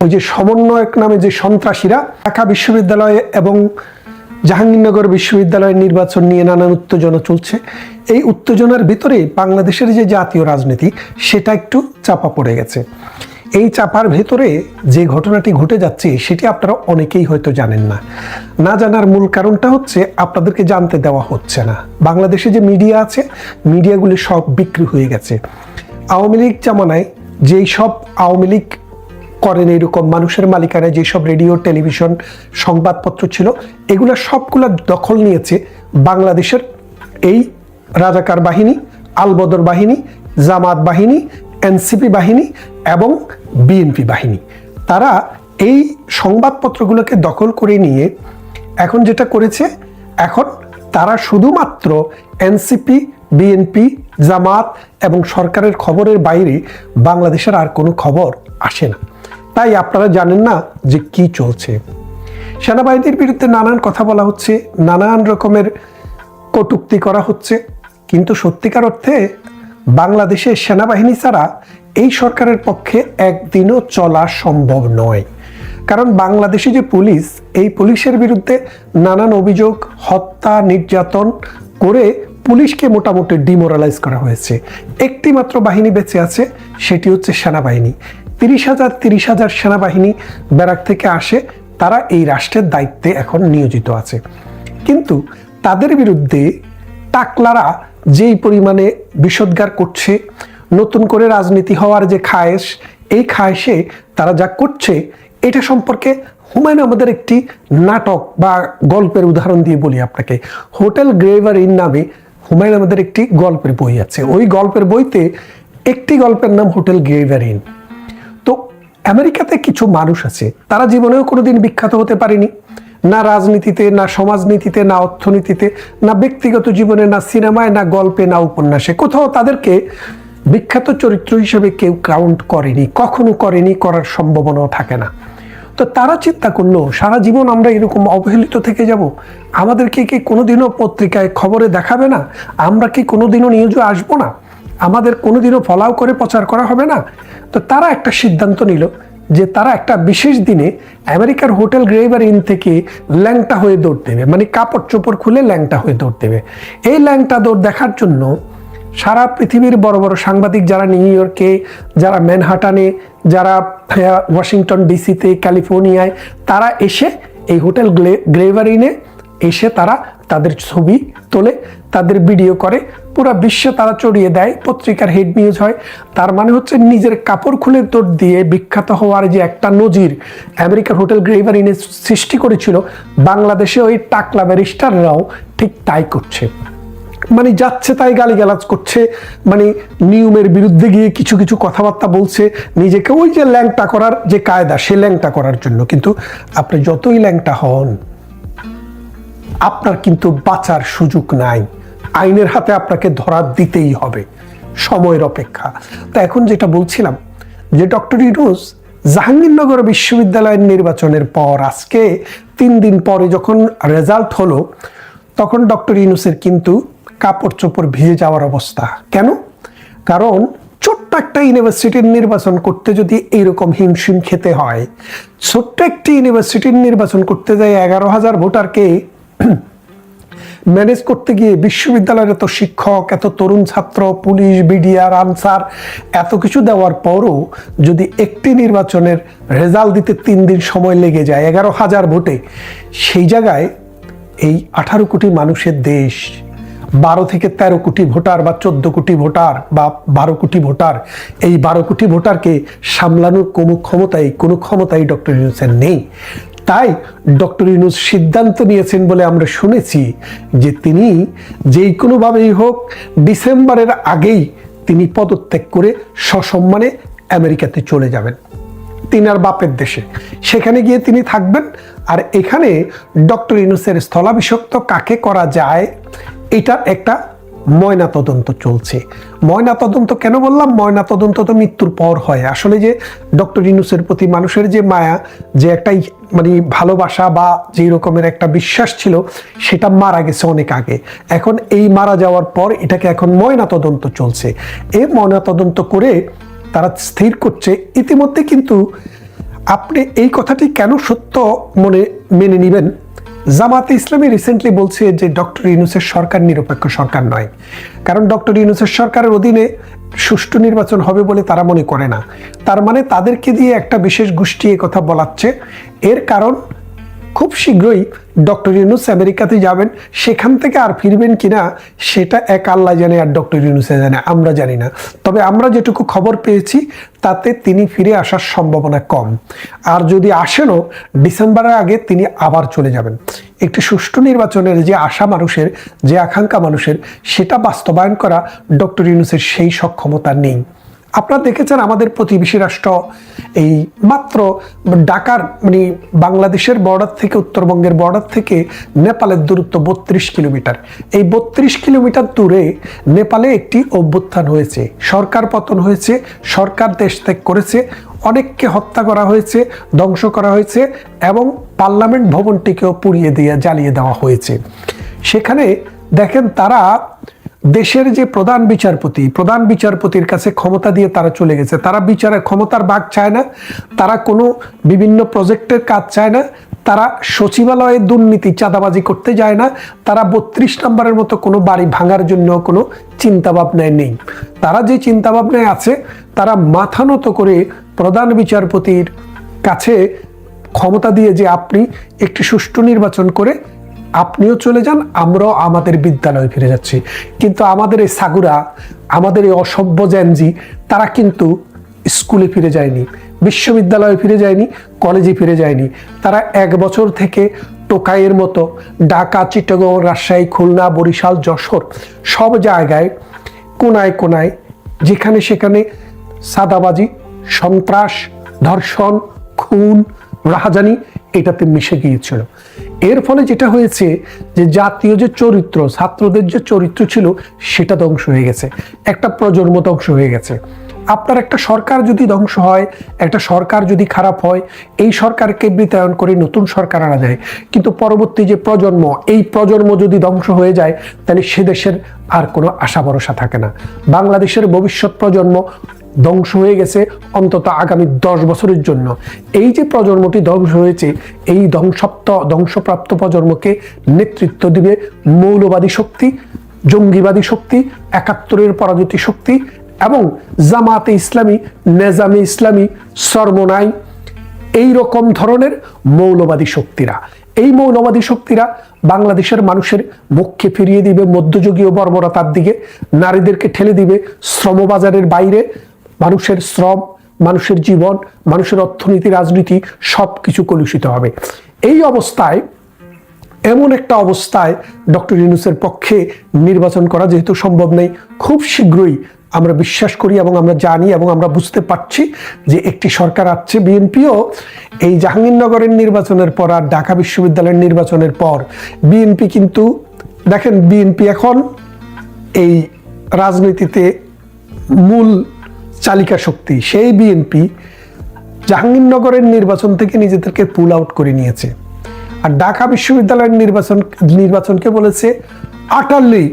ওই যে সমন্বয়ক নামে যে সন্ত্রাসীরা ঢাকা বিশ্ববিদ্যালয়ে এবং জাহাঙ্গীরনগর বিশ্ববিদ্যালয়ের নির্বাচন নিয়ে নানান উত্তেজনা চলছে। এই উত্তেজনার ভিতরে বাংলাদেশের যে জাতীয় রাজনীতি, সেটা একটু চাপা পড়ে গেছে। এই চাপার ভেতরে যে ঘটনাটি ঘটে যাচ্ছে, সেটি আপনারা অনেকেই হয়তো জানেন না। না জানার মূল কারণটা হচ্ছে, আপনাদেরকে জানতে দেওয়া হচ্ছে না। বাংলাদেশে যে মিডিয়া আছে, মিডিয়াগুলি সব বিক্রি হয়ে গেছে। আওয়ামী লীগ জামানায় যেই সব আওয়ামী লীগ করেন এরকম মানুষের মালিকানায় যেসব রেডিও, টেলিভিশন, সংবাদপত্র ছিল, এগুলো সবগুলা দখল নিয়েছে বাংলাদেশের এই রাজাকার বাহিনী, আলবদর বাহিনী, জামাত বাহিনী, এনসিপি বাহিনী এবং বিএনপি বাহিনী। তারা এই সংবাদপত্রগুলোকে দখল করে নিয়ে এখন যেটা করেছে, এখন তারা শুধুমাত্র এনসিপি, বিএনপি, জামাত এবং সরকারের খবরের বাইরে বাংলাদেশের আর কোনো খবর আসে না। তাই আপনারা জানেন না যে কি চলছে। সেনাবাহিনীর বিরুদ্ধে নানান কথা বলা হচ্ছে, নানান রকমের কটুক্তি করা হচ্ছে, কিন্তু সত্যিকার অর্থে বাংলাদেশের সেনাবাহিনী ছাড়া এই সরকারের পক্ষে একদিনও চলা সম্ভব নয়। কারণ বাংলাদেশে যে পুলিশ, এই পুলিশের বিরুদ্ধে নানান অভিযোগ, হত্যা, নির্যাতন করে পুলিশকে মোটামুটি ডিমোরালাইজ করা হয়েছে। একটি মাত্র বাহিনী বেঁচে আছে, সেটি হচ্ছে সেনাবাহিনী। তিরিশ হাজার তিরিশ হাজার সেনাবাহিনী ব্যারাক থেকে আসে। তারা এই রাষ্ট্রের দায়িত্বে এখন নিয়োজিত আছে। কিন্তু তাদের বিরুদ্ধে টাকলারা যেই পরিমাণে বিষদগার করছে, নতুন করে রাজনীতি হওয়ার যে খায়েশ, এই খায়েশে তারা যা করছে, এটা সম্পর্কে হুমায়ুন আমাদের একটি নাটক বা গল্পের উদাহরণ দিয়ে বলি আপনাকে। হোটেল গ্রেভার ইন নামে হুমায়ুন আমাদের একটি গল্পের বই আছে। ওই গল্পের বইতে একটি গল্পের নাম হোটেল গ্রেভার ইন আমেরিকাতে কিছু মানুষ আছে, তারা জীবনেও কোনোদিন বিখ্যাত হতে পারেনি। না রাজনীতিতে, না সমাজনীতিতে, না অর্থনীতিতে, না ব্যক্তিগত জীবনে, না সিনেমায়, না গল্পে, না উপন্যাসে। কোথাও তাদেরকে বিখ্যাত চরিত্র হিসেবে কেউ কাউন্ট করেনি, কখনো করেনি, করার সম্ভাবনাও থাকে না। তো তারা চিন্তা করল, সারা জীবন আমরা এরকম অবহেলিত থেকে যাব? আমাদেরকে কি কোনোদিনও পত্রিকায় খবরে দেখাবে না? আমরা কি কোনোদিনও নিউজে আসব না? আমাদের কোনোদিনও ফলাও করে প্রচার করা হবে না। তো তারা একটা সিদ্ধান্ত নিল যে তারা একটা বিশেষ দিনে আমেরিকার হোটেল গ্রেভার ইন থেকে ল্যাংটা হয়ে দৌড় দেবে। মানে কাপড় চোপড় খুলে ল্যাংটা হয়ে দৌড় দেবে। এই ল্যাংটা দৌড় দেখার জন্য সারা পৃথিবীর বড় বড় সাংবাদিক যারা নিউ ইয়র্কে, যারা ম্যানহাটানে, যারা ওয়াশিংটন ডিসিতে, ক্যালিফোর্নিয়ায়, তারা এসে এই হোটেল গ্রেভারিনে এসে তারা তাদের ছবি তোলে, তাদের ভিডিও করে পুরো বিশ্বে তারা চড়িয়ে দেয়, পত্রিকার হেড নিউজ হয়। তার মানে হচ্ছে নিজের কাপড় খুলে তোর দিয়ে বিখ্যাত হওয়ার যে একটা নজির আমেরিকার হোটেল গ্রেভারিনে সৃষ্টি করেছিল, বাংলাদেশে ওই টাকলা ব্যারিস্টাররাও ঠিক তাই করছে। মানে যাচ্ছে তাই গালিগালাজ করছে মানে নিয়মের বিরুদ্ধে গিয়ে কিছু কিছু কথাবার্তা বলছে, নিজেকে ওই যে ল্যাংটা করার যে কায়দা, সে ল্যাংটা করার জন্য। কিন্তু আপনি যতই ল্যাংটা হন, আপনার কিন্তু বাঁচার সুযোগ নাই। আইনের হাতে আপনাকে ধরা দিতেই হবে। সময়ের অপেক্ষা। তা এখন যেটা বলছিলাম, যে ডক্টর ইউনুস জাহাঙ্গীরনগর বিশ্ববিদ্যালয়ের নির্বাচনের পর আজকে তিন দিন পরে যখন রেজাল্ট হলো, তখন ডক্টর ইউনুসের কিন্তু কাপড় চোপড় ভিজে যাওয়ার অবস্থা। কেন? কারণ ছোট্ট একটা ইউনিভার্সিটির নির্বাচন করতে যদি এইরকম হিমশিম খেতে হয়, ছোট্ট একটি ইউনিভার্সিটির নির্বাচন করতে যায় এগারো হাজার ভোটারকে ম্যানেজ করতে গিয়ে বিশ্ববিদ্যালয়ের এত শিক্ষক, এত তরুণ ছাত্র, পুলিশ, বিডিআর, আনসার, এত কিছু দেওয়ার পরও যদি একটি নির্বাচনের রেজাল্ট দিতে তিন দিন সময় লেগে যায়, এগারো হাজার ভোটে, সেই জায়গায় এই আঠারো কোটি মানুষের দেশ, বারো থেকে তেরো কোটি ভোটার বা চোদ্দ কোটি ভোটার বা বারো কোটি ভোটার, এই বারো কোটি ভোটারকে সামলানোর কোনো ক্ষমতাই কোনো ক্ষমতাই ডক্টর ইউনুসের নেই। তাই ডক্টর ইউনুস সিদ্ধান্ত নিয়েছেন বলে আমরা শুনেছি যে তিনি যেই কোনোভাবেই হোক ডিসেম্বরের আগেই তিনি পদত্যাগ করে সসম্মানে আমেরিকাতে চলে যাবেন। তিনার বাপের দেশে। সেখানে গিয়ে তিনি থাকবেন। আর এখানে ডক্টর ইউনুসের স্থলাভিষিক্ত কাকে করা যায় এটার একটা ময়না তদন্ত চলছে। ময়না তদন্ত কেন বললাম? ময়না তদন্ত তো মৃত্যুর পর হয়। আসলে যে ডক্টর ইনুসের প্রতি মানুষের যে মায়া, যে একটা মানে ভালোবাসা বা যেই রকমের একটা বিশ্বাস ছিল, সেটা মারা গেছে অনেক আগে। এখন এই মারা যাওয়ার পর এটাকে এখন ময়না তদন্ত চলছে। এই ময়না তদন্ত করে তারা স্থির করছে। ইতিমধ্যে কিন্তু আপনি এই কথাটি কেন সত্য মনে মেনে নেবেন? জামাতে ইসলামী রিসেন্টলি বলছে যে ডক্টর ইউনুসের সরকার নিরপেক্ষ সরকার নয়। কারণ ডক্টর ইউনুসের সরকারের অধীনে সুষ্ঠু নির্বাচন হবে বলে তারা মনে করে না। তার মানে তাদেরকে দিয়ে একটা বিশেষ গোষ্ঠী এ কথা বলাচ্ছে। এর কারণ খুব শীঘ্রই ডক্টর ইউনুস আমেরিকাতে যাবেন। সেখান থেকে আর ফিরবেন কিনা সেটা এক আল্লাহ জানে আর ডক্টর ইউনুসে জানে, আমরা জানি না। তবে আমরা যেটুকু খবর পেয়েছি, তাতে তিনি ফিরে আসার সম্ভাবনা কম। আর যদি আসেনও, ডিসেম্বরের আগে তিনি আবার চলে যাবেন। একটি সুষ্ঠু নির্বাচনের যে আশা মানুষের, যে আকাঙ্ক্ষা মানুষের, সেটা বাস্তবায়ন করা ডক্টর ইউনুসের সেই সক্ষমতা নেই। আপনারা দেখেছেন আমাদের প্রতিবেশী রাষ্ট্র এই মাত্র ঢাকার মানে বাংলাদেশের বর্ডার থেকে, উত্তরবঙ্গের বর্ডার থেকে নেপালের দূরত্ব বত্রিশ কিলোমিটার। এই বত্রিশ কিলোমিটার দূরে নেপালে একটি অভ্যুত্থান হয়েছে। সরকার পতন হয়েছে, সরকার দেশ ত্যাগ করেছে অনেককে হত্যা করা হয়েছে, ধ্বংস করা হয়েছে এবং পার্লামেন্ট ভবনটিকেও পুড়িয়ে দিয়ে জ্বালিয়ে দেওয়া হয়েছে। সেখানে দেখেন তারা দেশের যে প্রধান বিচারপতি, প্রধান বিচারপতির কাছে ক্ষমতা দিয়ে তারা চলে গেছে। তারা বিচারের ক্ষমতার ভাগ চায় না, তারা কোনো বিভিন্ন প্রজেক্টের কাজ চায় না, তারা সচিবালয়ে দুর্নীতি, চাঁদাবাজি করতে যায় না, তারা বত্রিশ নম্বরের মতো কোনো বাড়ি ভাঙার জন্য কোনো চিন্তাভাবনায় নেই। তারা যে চিন্তাভাবনায় আছে, তারা মাথা নত করে প্রধান বিচারপতির কাছে ক্ষমতা দিয়ে যে আপনি একটি সুষ্ঠু নির্বাচন করে আপনিও চলে যান, আমরাও আমাদের বিদ্যালয়ে ফিরে যাচ্ছি। কিন্তু আমাদের এই সাগুরা, আমাদের এই অসভ্য জ্যানজি, তারা কিন্তু স্কুলে ফিরে যায়নি, বিশ্ববিদ্যালয়ে ফিরে যায়নি, কলেজে ফিরে যায়নি। তারা এক বছর থেকে টোকাইয়ের মতো ঢাকা, চিটাগং, রাজশাহী, খুলনা, বরিশাল, যশোর সব জায়গায় কোনায় কোনায় যেখানে সেখানে সাদাবাজি সন্ত্রাস, ধর্ষণ, খুন, রাহাজানি এটাতে মিশে গিয়েছিল। এর ফলে যেটা হয়েছে যে জাতীয় যে চরিত্র, ছাত্রদের যে চরিত্র ছিল, সেটা ধ্বংস হয়ে গেছে। একটা প্রজন্ম ধ্বংস হয়ে গেছে। আপনার একটা সরকার যদি ধ্বংস হয়, একটা সরকার যদি খারাপ হয়, এই সরকারকে বিতায়ন করে নতুন সরকার আনা যায়। কিন্তু পরবর্তী যে প্রজন্ম, এই প্রজন্ম যদি ধ্বংস হয়ে যায়, তাহলে সে দেশের আর কোনো আশা ভরসা থাকে না। বাংলাদেশের ভবিষ্যৎ প্রজন্ম ধ্বংস হয়ে গেছে অন্তত আগামী দশ বছরের জন্য। এই যে প্রজন্মটি ধ্বংস হয়েছে, এই ধ্বংসপ্ত, ধ্বংসপ্রাপ্ত প্রজন্মকে নেতৃত্ব দিবে মৌলবাদী শক্তি, জঙ্গিবাদী শক্তি, একাত্তরের পরাজিত শক্তি এবং জামাতে ইসলামী, নেজামে ইসলামী সর্বনাই এই রকম ধরনের মৌলবাদী শক্তিরা। এই মৌলবাদী শক্তিরা বাংলাদেশের মানুষের মুখকে ফিরিয়ে দিবে, মধ্যযুগীয় বর্বরতার দিকে, নারীদেরকে ঠেলে দিবে, শ্রমবাজারের বাইরে মানুষের শ্রম, মানুষের জীবন, মানুষের অর্থনীতি, রাজনীতি সব কিছু কলুষিত হবে। এই অবস্থায়, এমন একটা অবস্থায় ডক্টর ইউনুসের পক্ষে নির্বাচন করা যেহেতু সম্ভব নেই, খুব শীঘ্রই আমরা বিশ্বাস করি এবং আমরা জানি এবং আমরা বুঝতে পারছি যে একটি সরকার আসছে বিএনপিও। এই জাহাঙ্গীরনগরের নির্বাচনের পর আর ঢাকা বিশ্ববিদ্যালয়ের নির্বাচনের পর বিএনপি কিন্তু, দেখেন বিএনপি এখন এই রাজনীতিতে মূল চালিকা শক্তি, সেই বিএনপি জাহাঙ্গীরনগরের নির্বাচন থেকে নিজেদেরকে পুল আউট করে নিয়েছে। আর ঢাকা বিশ্ববিদ্যালয়ের নির্বাচন, নির্বাচনকে বলেছে আটারলি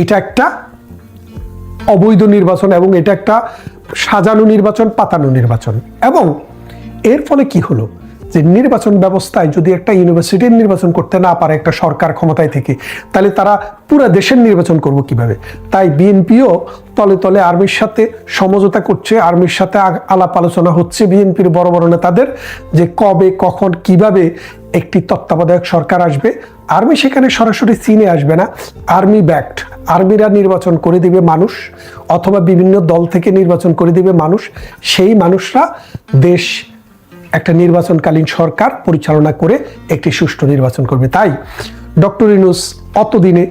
এটা একটা অবৈধ নির্বাচন এবং এটা একটা সাজানো নির্বাচন, পাতানো নির্বাচন। এবং এর ফলে কি হলো? যে নির্বাচন ব্যবস্থায় যদি একটা ইউনিভার্সিটির নির্বাচন করতে না পারে একটা সরকার ক্ষমতায় থেকে, তাহলে তারা পুরো দেশের নির্বাচন করব কীভাবে? তাই বিএনপিও তলে তলে আর্মির সাথে সমঝোতা করছে, আর্মির সাথে আলাপ আলোচনা হচ্ছে বিএনপির বড় বড় নেতাদের, যে কবে, কখন, কীভাবে একটি তত্ত্বাবধায়ক সরকার আসবে। আর্মি সেখানে সরাসরি চীনে আসবে না। আর্মি ব্যাক্ট আর্মিরা নির্বাচন করে দিবে মানুষ, অথবা বিভিন্ন দল থেকে নির্বাচন করে দিবে মানুষ। সেই মানুষরা দেশ একটা নির্বাচনকালীন সরকার পরিচালনা করে একটি সুষ্ঠু নির্বাচন করবে। তাই ডক্টর ইনুস অতদিনে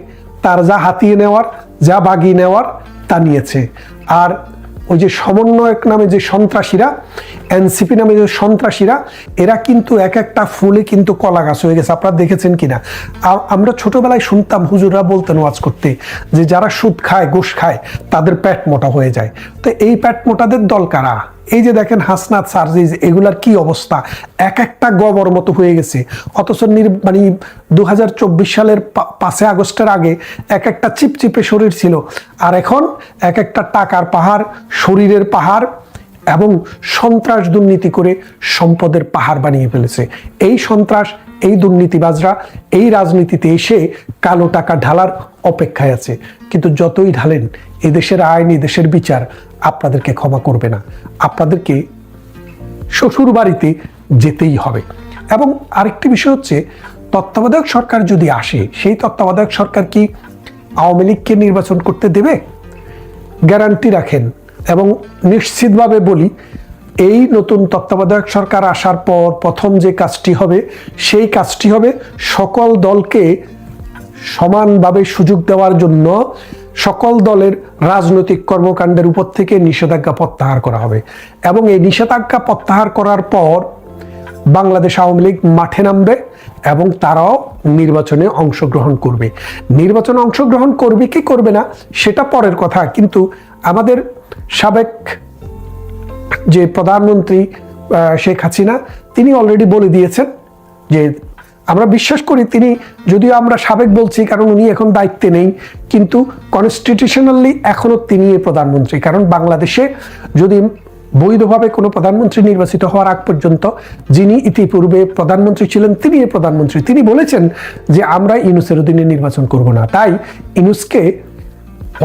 তার যা হাতিয়ে নেওয়ার, যা বাগিয়ে নেওয়ার তা নিয়েছে। আর ওই যে সমন্বয়ক নামে যে সন্ত্রাসীরা, এনসিপি নামে যে সন্ত্রাসীরা, এরা কিন্তু এক একটা ফুলে কিন্তু কলা গাছ হয়ে গেছে। আপনারা দেখেছেন কিনা? আর আমরা ছোটবেলায় শুনতাম হুজুররা বলতেন ওয়াজ করতে যে যারা সুদ খায়, গোশ খায়, তাদের প্যাট মোটা হয়ে যায়। তো এই প্যাট মোটাদের দল কারা? এই যে দেখেন হাসনাত সার্জিজ এগুলার কি অবস্থা? এক একটা গবর মতো হয়ে গেছে। অথচ মানে দু হাজার চব্বিশ সালের পাঁচে আগস্টের আগে এক একটা চিপচিপে শরীর ছিল। আর এখন এক একটা টাকার পাহাড়, শরীরের পাহাড় এবং সন্ত্রাস দুর্নীতি করে সম্পদের পাহাড় বানিয়ে ফেলেছে। এই সন্ত্রাস এই দুর্নীতিবাজরা এই রাজনীতিতে এসে কালো টাকা ঢালার অপেক্ষায় আছে। কিন্তু যতই ঢালেন এদেশের আইন এদেশের বিচার আপনাদেরকে ক্ষমা করবে না। আপনাদেরকে শ্বশুর বাড়িতে যেতেই হবে। এবং আরেকটি বিষয় হচ্ছে, তত্ত্বাবধায়ক সরকার যদি আসে, সেই তত্ত্বাবধায়ক সরকার কি আওয়ামী লীগকে নির্বাচন করতে দেবে? গ্যারান্টি রাখেন। এবং নিশ্চিতভাবে বলি এই নতুন তত্ত্বাবধায়ক সরকার আসার পর প্রথম যে কাজটি হবে, সেই কাজটি হবে সকল দলকে সমানভাবে সুযোগ দেওয়ার জন্য সকল দলের রাজনৈতিক কর্মকাণ্ডের উপর থেকে নিষেধাজ্ঞা প্রত্যাহার করা হবে। এবং এই নিষেধাজ্ঞা প্রত্যাহার করার পর বাংলাদেশ আওয়ামী লীগ মাঠে নামবে এবং তারাও নির্বাচনে অংশগ্রহণ করবে। নির্বাচনে অংশগ্রহণ করবে কি করবে না, সেটা পরের কথা। কিন্তু আমাদের সাবেক যে প্রধানমন্ত্রী শেখ হাসিনা, তিনি অলরেডি বলে দিয়েছেন যে আমরা বিশ্বাস করি তিনি, যদিও আমরা সাবেক বলছি, কারণ উনি এখন দায়িত্বে নেই, কিন্তু কনস্টিটিউশনালি এখনও তিনি প্রধানমন্ত্রী। কারণ বাংলাদেশে যদি বৈধভাবে কোনো প্রধানমন্ত্রী নির্বাচিত হওয়ার আগ পর্যন্ত যিনি ইতিপূর্বে প্রধানমন্ত্রী ছিলেন, তিনি প্রধানমন্ত্রী। তিনি বলেছেন যে আমরা ইনুসের অধীনে নির্বাচন করব না। তাই ইনুসকে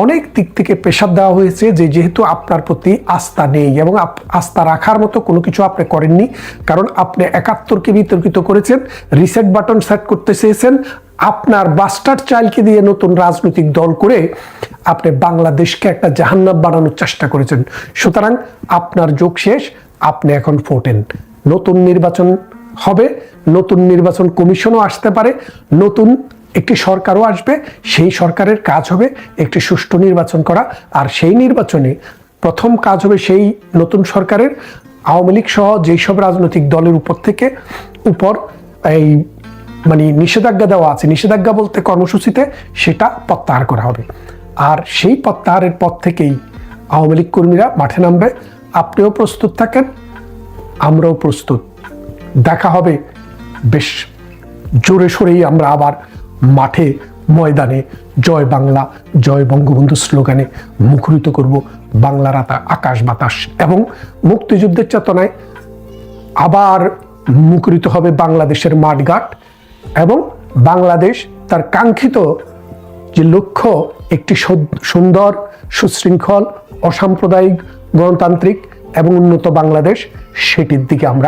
অনেক দিক থেকে প্রেশার দেওয়া হয়েছে যে যেহেতু আপনার প্রতি আস্থা নেই এবং আস্থা রাখার মতো কোনো কিছু আপনি করেননি, কারণ আপনি একাত্তরকে বিতর্কিত করেছেন রিসেট বাটন সেট করতে চেয়েছেন, আপনার বাস্টার চাইল্ডকে দিয়ে নতুন রাজনৈতিক দল করে আপনি বাংলাদেশকে একটা জাহান্নাম বানানোর চেষ্টা করেছেন। সুতরাং আপনার যোগ শেষ, আপনি এখন ফোটেন নতুন নির্বাচন হবে, নতুন নির্বাচন কমিশনও আসতে পারে, নতুন একটি সরকারও আসবে, সেই সরকারের কাজ হবে একটি সুষ্ঠু নির্বাচন করা, আর সেই নির্বাচনে প্রথম কাজ হবে সেই নতুন সরকারের, আওয়ামী লীগ সহ যেই সব রাজনৈতিক দলের উপর থেকে উপর এই মানে নিষেধাজ্ঞা দেওয়া আছে, নিষেধাজ্ঞা বলতে কর্মসূচিতে সেটা প্রত্যাহার করা হবে। আর সেই প্রত্যাহারের পর থেকেই আওয়ামী লীগ কর্মীরা মাঠে নামবে, আপনিও প্রস্তুত থাকেন, আমরাও প্রস্তুত। দেখা হবে, বেশ জোরে সোরেই আমরা আবার মাঠে, ময়দানে, জয় বাংলা, জয় বঙ্গবন্ধু স্লোগানে মুখরিত করব বাংলার আতা- আকাশ বাতাস এবং মুক্তিযুদ্ধের চেতনায় আবার মুখরিত হবে বাংলাদেশের মাঠঘাট এবং বাংলাদেশ তার কাঙ্ক্ষিত যে লক্ষ্য, একটি সুন্দর, সুশৃঙ্খল, অসাম্প্রদায়িক, গণতান্ত্রিক এবং উন্নত বাংলাদেশ, সেটির দিকে আমরা